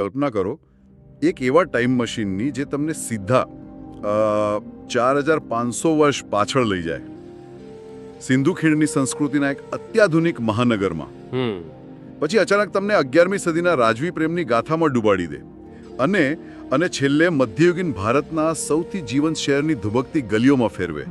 કલ્પના કરો એક એવા ટાઈમ મશીનની જે તમને સીધા ચાર હજાર પાંચસો વર્ષ પાછળ લઈ જાય. સિંધુ ખીણની સંસ્કૃતિના એક અત્યાધુનિક મહાનગરમાં. પછી અચાનક તમને અગિયારમી સદીના રાજવી પ્રેમની ગાથામાં ડૂબાડી દે. અને અને છેલ્લે મધ્યયુગીન ભારતના સૌથી જીવંત શહેરની ધુબકતી ગલીઓમાં ફેરવે.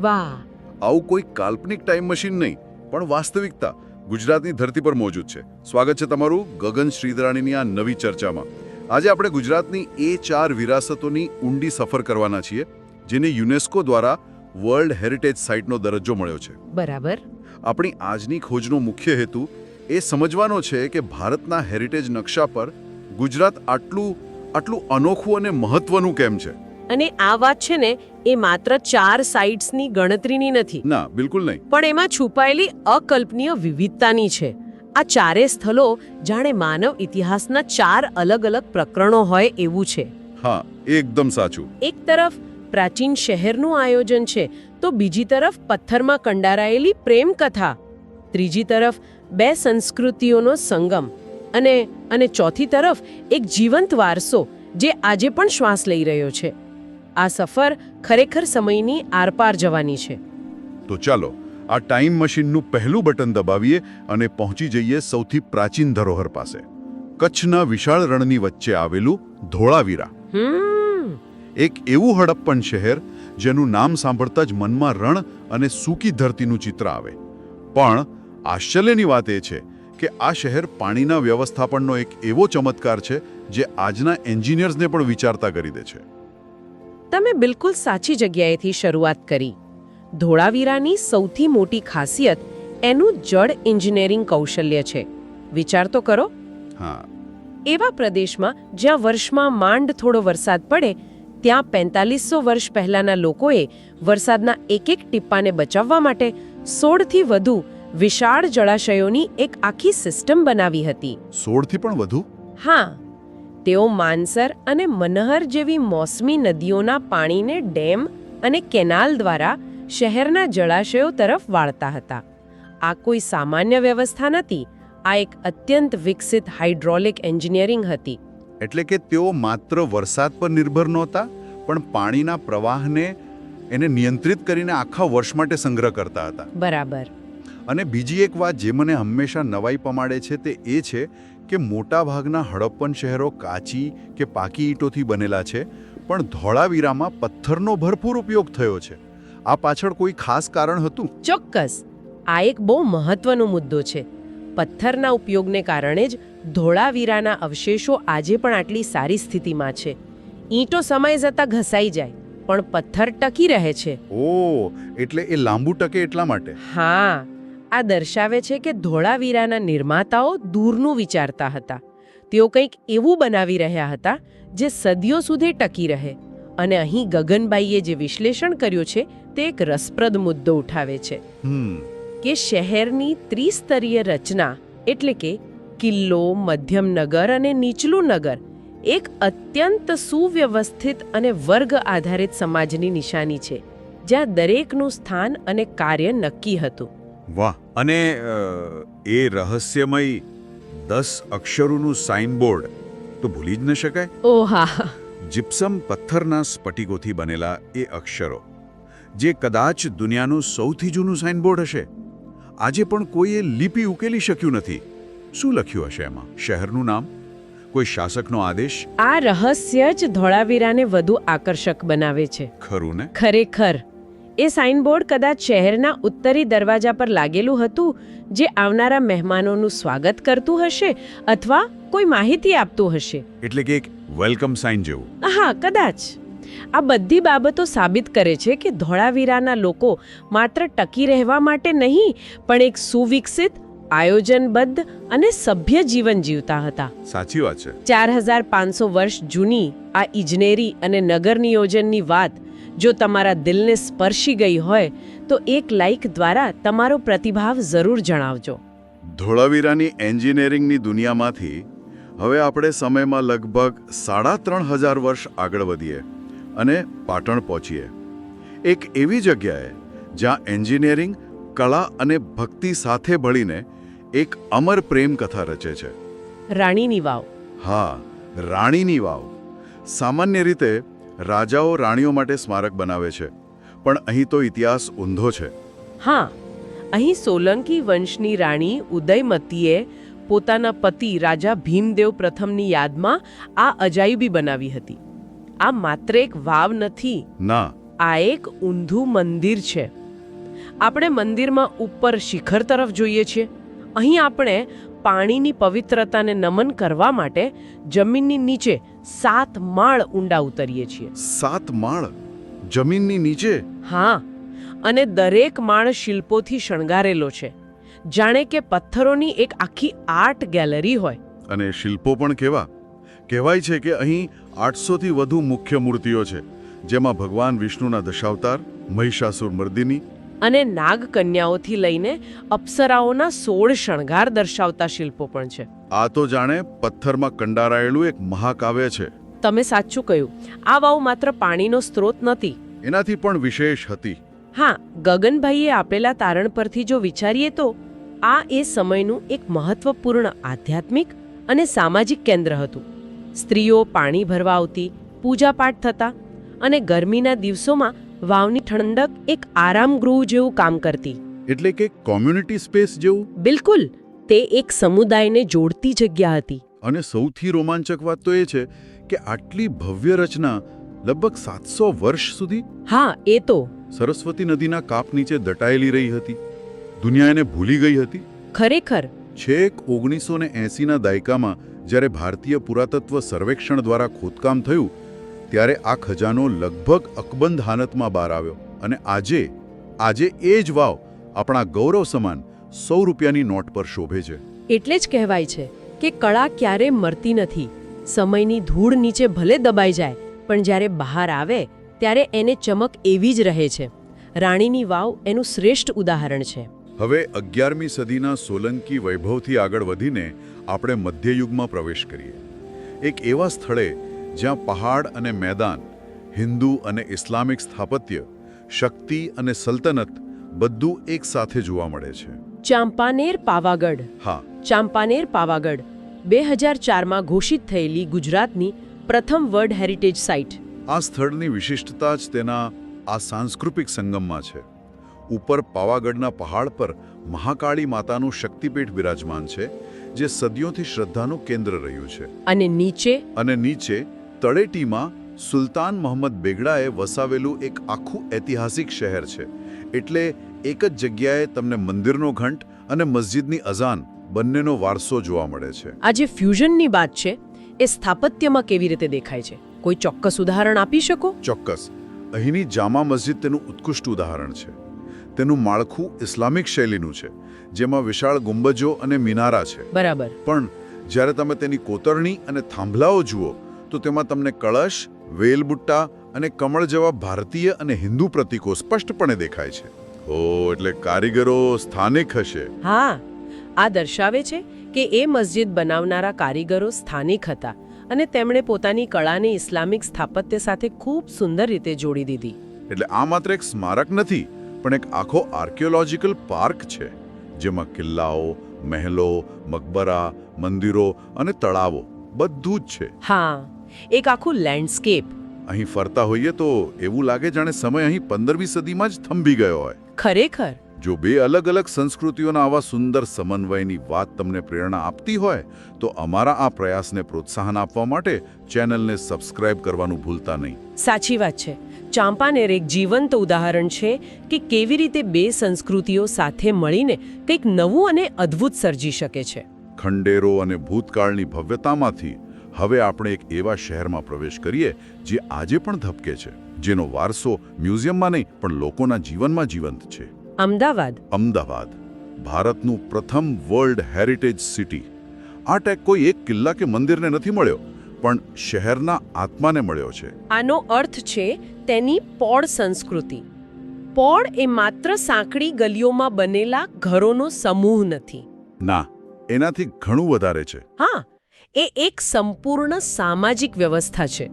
આવું કોઈ કાલ્પનિક ટાઈમ મશીન નહીં પણ વાસ્તવિકતા ગુજરાતની ધરતી પર મોજૂદ છે. સ્વાગત છે તમારું ગગન શ્રીધરાણીની આ નવી ચર્ચામાં. આજે આપણે ગુજરાતની એ ચાર વિરાસતોની ઊંડી સફર કરવાના છીએ જેને યુનેસ્કો દ્વારા વર્લ્ડ હેરિટેજ સાઇટનો દરજ્જો મળ્યો છે. બરાબર. આપણી આજની ખોજનો મુખ્ય હેતુ એ સમજવાનો છે કે ભારતના હેરિટેજ નકશા પર ગુજરાત આટલું આટલું અનોખું અને મહત્વનું કેમ છે? અને આ વાત છે ને એ માત્ર ચાર સાઇટ્સની ગણતરીની નથી. ના બિલકુલ નહીં. પણ એમાં છુપાયેલી અકલ્પનીય વિવિધતાની છે. આ ચારે સ્થળો જાણે માનવ ઇતિહાસના ચાર અલગ અલગ પ્રકરણો હોય એવું છે. હા એકદમ સાચું. એક તરફ પ્રાચીન શહેરનું આયોજન છે તો બીજી તરફ પથ્થરમાં કંડારાયેલી પ્રેમ કથા ત્રીજી તરફ બે સંસ્કૃતિઓનો સંગમ. અને અને ચોથી તરફ એક જીવંત વારસો જે આજે પણ શ્વાસ લઈ રહ્યો છે. આ સફર ખરેખર સમયની આરપાર જવાની છે. તો ચાલો આ ટાઈમ મશીનનું પહેલું બટન દબાવીએ અને પહોંચી જઈએ સૌથી પ્રાચીન ધરોહર પાસે. કચ્છના વિશાળ રણની વચ્ચે આવેલું ધોળાવીરા. એક એવું હડપ્પન શહેર જેનું નામ સાંભળતા જ મનમાં રણ અને સૂકી ધરતીનું ચિત્ર આવે. પણ આશ્ચર્યની વાત એ છે કે આ શહેર પાણીના વ્યવસ્થાપનનો એક એવો ચમત્કાર છે જે આજના એન્જિનિયર્સને પણ વિચારતા કરી દે છે. તમે બિલકુલ સાચી જગ્યાએથી શરૂઆત કરી. ધોળાવીરાની સૌથી મોટી ખાસિયત એનું જળ એન્જિનિયરિંગ કૌશલ્ય છે. વિચાર તો કરો. હા. એવા પ્રદેશમાં જ્યાં વર્ષમાં માંડ થોડો વરસાદ પડે ત્યાં પેંતાલીસો વર્ષ પહેલાના લોકોએ વરસાદના એક એક ટીપ્પાને બચાવવા માટે સોળથી વધુ વિશાળ જળાશયોની એક આખી સિસ્ટમ બનાવી હતી. સોળથી પણ વધુ? હા. તેઓ માનસર અને મનહર જેવી મોસમી નદીઓના પાણીને ડેમ અને કેનાલ દ્વારા શહેરના જળાશયો તરફ વાળતા હતા. આ કોઈ સામાન્ય વ્યવસ્થા નથી. આ એક અત્યંત વિકસિત હાઇડ્રોલિક એન્જિનિયરિંગ હતી. એટલે કે તેઓ માત્ર વરસાદ પર નિર્ભર નહોતા પણ પાણીના પ્રવાહને એને નિયંત્રિત કરીને આખા વર્ષ માટે સંગ્રહ કરતા હતા. બરાબર. અને બીજી એક વાત જે મને હંમેશા નવાઈ પમાડે છે તે એ છે કે મોટાભાગના હડપ્પન શહેરો કાચી કે પાકી ઈંટોથી બનેલા છે પણ ધોળાવીરામાં પથ્થરનો ભરપૂર ઉપયોગ થયો છે. આ પાછળ કોઈ ખાસ કારણ હતું? ચોક્કસ. આ એક બહુ મહત્વનો મુદ્દો છે. પથ્થરના ઉપયોગને કારણે જ ધોળાવીરાના અવશેષો આજે પણ આટલી સારી સ્થિતિમાં છે. ઈંટો સમય જતાં ઘસાઈ જાય પણ પથ્થર ટકી રહે છે. ઓ એટલે એ લાંબુ ટકે એટલા માટે? હા. આ દર્શાવે છે કે ધોળાવીરાના નિર્માતાઓ દૂરનું વિચારતા હતા. તેઓ કંઈક એવું બનાવી રહ્યા હતા જે સદીઓ સુધી ટકી રહે. અને અહીં ગગનબાઈએ જે વિશ્લેષણ કર્યું છે તે એક રસપ્રદ મુદ્દો ઉઠાવે છે. કે શહેરની ત્રિસ્તરીય રચના એટલે કે કિલ્લો મધ્યમ નગર અને નીચલું નગર એક અત્યંત સુવ્યવસ્થિત અને વર્ગ આધારિત સમાજની નિશાની છે જ્યાં દરેકનું સ્થાન અને કાર્ય નક્કી હતું. વાહ. અને એ રહસ્યમય દસ અક્ષરોનું સાઇનબોર્ડ તો ભૂલી જ ન શકાય? ઓહા જીપ્સમ પથ્થરના સ્ફટિકોથી બનેલા એ અક્ષરો. જે કદાચ દુનિયાનું સૌથી જૂનું સાઇનબોર્ડ હશે. આજે પણ કોઈએ લિપિ ઉકેલી શક્યું નથી. શું લખ્યું હશે એમાં? શહેરનું નામ? કોઈ શાસકનો આદેશ? આ રહસ્ય જ ધોળાવીરાને વધુ આકર્ષક બનાવે છે. ખરું ને? ખરેખર. એ સાઇનબોર્ડ કદાચ શહેરના ઉત્તરી દરવાજા પર લાગેલું હતું જે આવનારા મહેમાનોનું સ્વાગત કરતું હશે અથવા કોઈ માહિતી આપતું હશે. એટલે કે એક વેલકમ સાઇન જેવું. હા કદાચ. આ બધી બાબતો સાબિત કરે છે કે ધોળાવીરાના લોકો માત્ર ટકી રહેવા માટે નહીં પણ એક સુવિકસિત આયોજનબદ્ધ અને સભ્ય જીવન જીવતા હતા. સાચી વાત છે. ચાર હજાર પાંચસો વર્ષ જૂની આ ઇજનેરી અને નગર નિયોજનની વાત જો તમારા દિલને સ્પર્શી ગઈ હોય તો એક લાઇક દ્વારા તમારો પ્રતિભાવ જરૂર જણાવજો. ધોળાવીરાની એન્જિનિયરિંગની દુનિયામાંથી હવે આપણે સમયમાં લગભગ સાડા ત્રણ હજાર વર્ષ આગળ વધીએ. અને પાટણ પહોંચીએ. એક એવી જગ્યાએ જ્યાં એન્જિનિયરિંગ કળા અને ભક્તિ સાથે ભળીને એક અમર પ્રેમ કથા રચે છે. રાણીની વાવ. હા રાણીની વાવ. સામાન્ય રીતે રાજાઓ રાણીઓ માટે સ્મારક બનાવે છે પણ અહીં તો ઇતિહાસ ઊંધો છે. હા અહીં સોલંકી વંશની રાણી ઉદયમતીએ પોતાના પતિ રાજા ભીમદેવ પ્રથમની યાદમાં આ અજાયબી બનાવી હતી. આ માત્ર એક વાવ નથી. ના. આ એક ઊંધું મંદિર છે. આપણે મંદિરમાં ઉપર શિખર તરફ જોઈએ છીએ. અહીં આપણે પાણીની પવિત્રતાને નમન કરવા માટે જમીનની નીચે સાત માળ ઊંડા ઉતરીએ છીએ. સાત માળ? જમીનની નીચે? હા અને દરેક માળ શિલ્પોથી શણગારેલો છે. જાણે કે પથ્થરોની એક આખી આર્ટ ગેલેરી હોય. અને શિલ્પો પણ કેવા? કહેવાય છે કે અહીં આઠસોથી વધુ મુખ્ય મૂર્તિઓ છે જેમાં ભગવાન વિષ્ણુના દશાવતાર મહિષાસુર મર્દિની અને નાગ કન્યાઓથી લઈને અપ્સરાઓના સોળ શણગાર દર્શાવતા શિલ્પો પણ છે. આ તો જાણે પથ્થરમાં કંડારાયેલું એક મહાકાવ્ય છે. તમે સાચું કહ્યું. આ વાવ માત્ર પાણીનો સ્ત્રોત નથી. એનાથી પણ વિશેષ હતી. હા ગગનભાઈએ આપેલા તારણ પરથી જો વિચારીએ તો આ એ સમયનું એક મહત્વપૂર્ણ આધ્યાત્મિક અને સામાજિક કેન્દ્ર હતું. સ્ત્રીઓ પાણી ભરવા આવતી પૂજાપાઠ થતા અને ગરમીના દિવસોમાં વાવની ઠંડક એક આરામગૃહ જેવું કામ કરતી. એટલે કે કોમ્યુનિટી સ્પેસ જેવું? બિલકુલ તે એક સમુદાયને જોડતી જગ્યા હતી. અને સૌથી રોમાંચક વાત તો એ છે કે આટલી ભવ્ય રચના લગભગ સાતસો વર્ષ સુધી? હા એ તો. સરસ્વતી નદીના કાપ નીચે દટાયેલી રહી હતી. દુનિયા એને ભૂલી ગઈ હતી. ખરેખર. છેક ઓગણીસો ને એંસીના દાયકામાં જ્યારે ભારતીય પુરાતત્વ સર્વેક્ષણ દ્વારા ખોદકામ થયું, ત્યારે આ ખજાનો લગભગ અકબંધ હાલતમાં બહાર આવ્યો અને આજે આજે એ જ વાવ આપણા ગૌરવ સમાન સો રૂપિયાની નોટ પર શોભે છે. એટલે જ કહેવાય છે કે કળા ક્યારે મરતી નથી. સમયની ધૂળ નીચે ભલે દબાઈ જાય, પણ જ્યારે બહાર આવે, ત્યારે એને ચમક એવી જ રહે છે. રાણીની વાવ એનું શ્રેષ્ઠ ઉદાહરણ છે. હવે અગિયારમી સદીના સોલંકી વૈભવથી આગળ વધીને આપણે મધ્યયુગમાં પ્રવેશ કરીએ. એક એવા સ્થળે જ્યાં પહાડ અને મેદાન હિન્દુ અને ઇસ્લામિક સ્થાપત્ય શક્તિ અને સલ્તનત બધું એક સાથે જોવા મળે છે. ચાંપાનેર પાવાગઢ. હા. ચાંપાનેર પાવાગઢ બે હજાર ચારમાં ઘોષિત થયેલી ગુજરાતની પ્રથમ વર્લ્ડ હેરિટેજ સાઇટ. આ સ્થળની વિશિષ્ટતા જ તેના આ સાંસ્કૃતિક સંગમમાં છે. ઉપર પાવાગઢના પહાડ પર મહાકાળી માતાનું શક્તિપીઠ બિરાજમાન છે જે સદીઓથી શ્રદ્ધાનું કેન્દ્ર રહ્યું છે. અને નીચે? અને નીચે તળેટીમાં સુલતાન મોહમ્મદ બેગડાએ વસાવેલું એક આખું ઐતિહાસિક શહેર છે. એટલે એક જ જગ્યાએ તમને મંદિરનો ઘંટ અને મસ્જિદની અઝાન બંનેનો વારસો જોવા મળે છે. આ જે ફ્યુઝનની વાત છે એ સ્થાપત્યમાં કેવી રીતે દેખાય છે? કોઈ ચોક્કસ ઉદાહરણ આપી શકો? ચોક્કસ. અહીંની જામા મસ્જિદ તેનું ઉત્કૃષ્ટ ઉદાહરણ છે. તેનું માળખું ઇસ્લામિક શૈલીનું છે જેમાં વિશાળ ગુંબજો અને મિનારા છે. બરાબર. પણ જ્યારે તમે તેની કોતરણી અને થાંભલાઓ જુઓ તો તેમાં તમને કળશ વેલબુટ્ટા અને કમળ જેવા ભારતીય અને હિન્દુ પ્રતીકો સ્પષ્ટપણે દેખાય છે. ઓ એટલે કારીગરો સ્થાનિક હશે. હા આ દર્શાવે છે કે એ મસ્જિદ બનાવનારા કારીગરો સ્થાનિક હતા અને તેમણે પોતાની કળાને ઇસ્લામિક સ્થાપત્ય સાથે ખૂબ સુંદર રીતે જોડી દીધી. એટલે આ માત્ર એક સ્મારક નથી પણ એક આખો આર્કિયોલોજીકલ પાર્ક છે જેમાં કિલ્લાઓ મહેલો મકબરા મંદિરો અને તળાવો બધું જ છે. હા એક આખું લેન્ડસ્કેપ અહીં ફરતા હોઈએ તો એવું લાગે જાણે સમય અહીં પંદરમી સદીમાં જ થંભી ગયો હોય. ખરેખર? જો બે અલગ અલગ સંસ્કૃતિઓના આવા સુંદર સમન્વયની વાત તમને પ્રેરણા આપતી હોય તો અમારા આ પ્રયાસને પ્રોત્સાહન આપવા માટે ચેનલને સબસ્ક્રાઇબ કરવાનું ભૂલતા નહીં. સાચી વાત છે. ચાંપાનેર એક જીવંત ઉદાહરણ છે કે કેવી રીતે બે સંસ્કૃતિઓ સાથે મળીને કંઈક નવું અને અદ્ભુત સર્જી શકે છે. ખંડેરો અને ભૂતકાળની ભવ્યતામાંથી હવે આપણે એક એવા શહેરમાં પ્રવેશ કરીએ જે આજે પણ ધબકે છે જેનો વારસો મ્યુઝિયમમાં નહીં પણ લોકોના જીવનમાં જીવંત છે. અમદાવાદ. અમદાવાદ ભારતનું પ્રથમ વર્લ્ડ હેરિટેજ સિટી આ ટેગ કોઈ એક કિલ્લા કે મંદિરને નથી મળ્યો પણ શહેરના આત્માને મળ્યો છે. આનો અર્થ છે તેની પોળ સંસ્કૃતિ. પોળ એ માત્ર સાંકડી ગલીઓમાં બનેલા ઘરોનો સમૂહ નથી. ના એનાથી ઘણું વધારે છે. હા એ એક સંપૂર્ણ સામાજિક વ્યવસ્થા છે.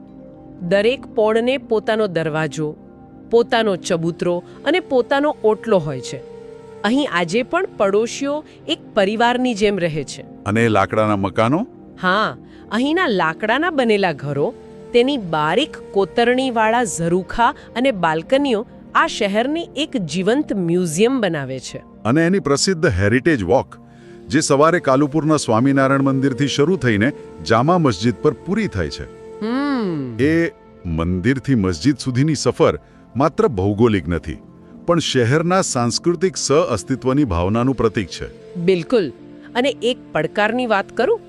દરેક પોળને પોતાનો દરવાજો પોતાનો ચબૂતરો અને પોતાનો ઓટલો હોય છે. અહીં આજે પણ પડોશીઓ એક પરિવારની જેમ રહે છે. અને લાકડાના મકાનો? હા અહીંના લાકડાના બનેલા ઘરો તેની બારીક કોતરણીવાળા ઝરૂખા અને બાલ્કનીઓ આ શહેરની એક જીવંત મ્યુઝિયમ બનાવે છે. અને એની પ્રસિદ્ધ હેરિટેજ વોક જે સવારે કાલુપુરના સ્વામિનારાયણ મંદિરથી શરૂ થઈને જામા મસ્જિદ પર પૂરી થાય છે. હમ. એ મંદિરથી મસ્જિદ સુધીની સફર માત્ર ભૌગોલિક નથી પણ શહેરના સાંસ્કૃતિક સહઅસ્તિત્વની ભાવનાનું પ્રતીક છે. બિલકુલ. અને એક પડકારની વાત કરું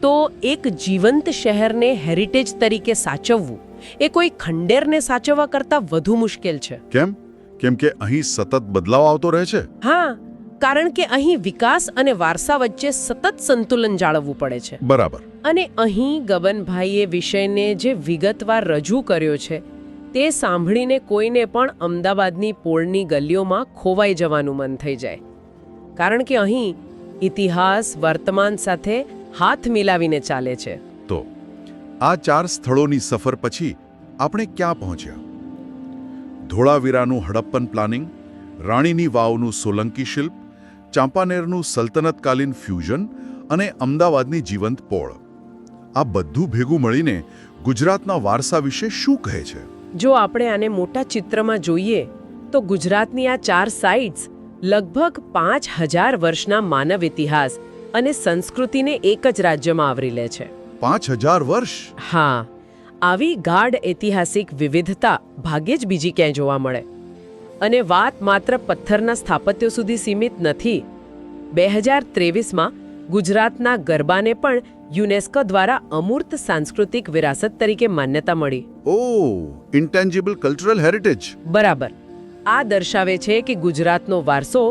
તો એક જીવંત શહેરને હેરિટેજ તરીકે સાચવવું એ કોઈ ખંડેરને સાચવવા કરતાં વધુ મુશ્કેલ છે. કેમ? કેમ કે અહીં સતત બદલાવ આવતો રહે છે? હા કારણ કે અહીં વિકાસ અને વારસા વચ્ચે સતત સંતુલન જાળવવું પડે છે. બરાબર. અને અહીં ગબનભાઈએ વિષયને જે વિગતવાર રજૂ કર્યો છે તે સાંભળીને કોઈને પણ અમદાવાદની પોળની ગલીઓમાં ખોવાઈ જવાનું મન થઈ જાય. કારણ કે અહીં ઇતિહાસ, વર્તમાન સાથે હાથ મિલાવીને ચાલે છે. તો, આ ચાર સ્થળોની સફર પછી આપણે ક્યાં પહોંચ્યા? ધોળાવીરાનું હડપ્પન પ્લાનિંગ, રાણીની વાવનું સોલંકી શિલ્પ, ચાંપાનેરનું સલ્તનતકાલીન ફ્યુઝન અને અમદાવાદની જીવંત પોળ. આ બધું ભેગું મળીને ગુજરાતના વારસા વિશે શું કહે છે? જો આપણે આને મોટા ચિત્રમાં જોઈએ તો ગુજરાતની આ ચાર સાઇટ્સ લગભગ પાંચ હજાર વર્ષના માનવ ઇતિહાસ અને સંસ્કૃતિને એક જ રાજ્યમાં આવરી લે છે. પાંચ હજાર વર્ષ? હા આવી ગાઢ ઐતિહાસિક વિવિધતા ભાગ્યે જ બીજી ક્યાંય જોવા મળે. અને વાત માત્ર પથ્થરના સ્થાપત્યો સુધી સીમિત નથી. બે હજાર ત્રેવીસમાં ગુજરાતના ગરબાને પણ યુનેસ્કો દ્વારા અમૂર્ત સાંસ્કૃતિક વિરાસત તરીકે માન્યતા મળી. ઓ ઇન્ટેન્જિબલ કલ્ચરલ હેરિટેજ બરાબર. આ દર્શાવે છે કે ગુજરાતનો વારસો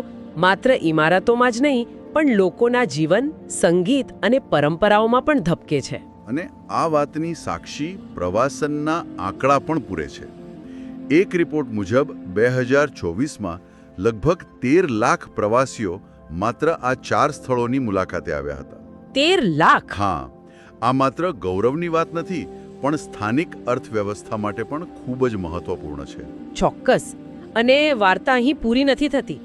માત્ર ઇમારતોમાં જ નહીં પણ લોકોના જીવન સંગીત અને પરંપરાઓમાં પણ ધબકે છે. અને આ વાતની સાક્ષી પ્રવાસનના આંકડા પણ પૂરે છે. એક રિપોર્ટ મુજબ બે હજાર ચોવીસમાં લગભગ તેર લાખ પ્રવાસીઓ માત્ર આ ચાર સ્થળોની મુલાકાતે આવ્યા હતા. તેર લાખ. હા આ માત્ર ગૌરવની વાત નથી પણ સ્થાનિક અર્થવ્યવસ્થા માટે પણ ખૂબ જ મહત્વપૂર્ણ છે. ચોક્કસ. અને વાર્તા અહીં પૂરી નથી થતી.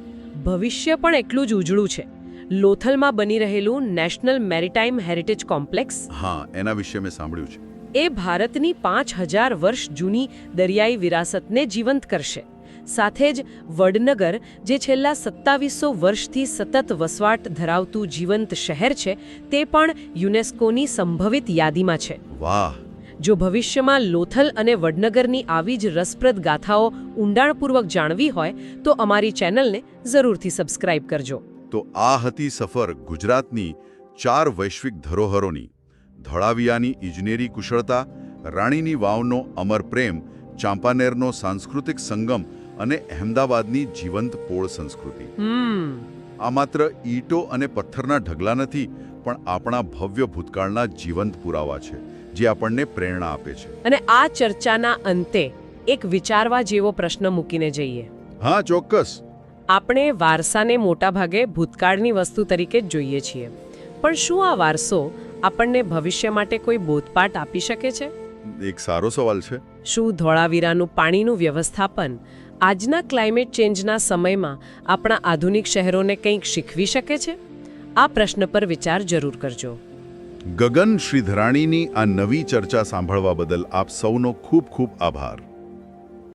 ભવિષ્ય પણ એટલું જ ઉજળું છે. લોથલમાં બની રહેલું નેશનલ મેરીટાઈમ હેરિટેજ કોમ્પ્લેક્સ હા એના વિશે મેં સાંભળ્યું છે. એ ભારતની પાંચ હજાર વર્ષ જૂની દરિયાઈ વિરાસતને જીવંત કરશે. સાથે જ વડનગર જે છેલ્લા સત્તાવીસો વર્ષથી સતત વસવાટ ધરાવતું જીવંત શહેર છે તે પણ યુનેસ્કોની સંભવિત યાદીમાં છે. વાહ! જો ભવિષ્યમાં લોથલ અને વડનગરની આવી જ રસપ્રદ ગાથાઓ ઊંડાણપૂર્વક જાણવી હોય તો અમારી ચેનલને જરૂરથી સબસ્ક્રાઇબ કરજો. તો આ હતી સફર ગુજરાતની ચાર વૈશ્વિક ધરોહરોની. ધોળાવિયાની ઇજનેરી કુશળતા રાણીની વાવનો અમર પ્રેમ ચાંપાનેરનો સાંસ્કૃતિક સંગમ અને અહેમદાબાદની જીવંત પોળ સંસ્કૃતિ. આ માત્ર ઈંટો અને પથ્થરના ઢગલા નથી પણ આપણા ભવ્ય ભૂતકાળના જીવંત પુરાવા છે જે આપણને પ્રેરણા આપે છે. અને આ ચર્ચાના અંતે એક વિચારવા જેવો પ્રશ્ન મૂકીને જઈએ. હા ચોક્કસ. આપણે વારસાને મોટાભાગે ભૂતકાળની વસ્તુ તરીકે જ જોઈએ છીએ. પણ શું આ વારસો આપણને ભવિષ્ય માટે કોઈ બોધપાઠ આપી શકે છે? એક સારો સવાલ છે. શું ધોળાવીરાનું પાણીનું વ્યવસ્થાપન આજના ક્લાઇમેટ ચેન્જના સમયમાં આપણા આધુનિક શહેરોને કંઈક શીખવી શકે છે? આ પ્રશ્ન પર વિચાર જરૂર કરજો. ગગન શ્રીધરાણીની આ નવી ચર્ચા સાંભળવા બદલ આપ સૌનો ખૂબ ખૂબ આભાર.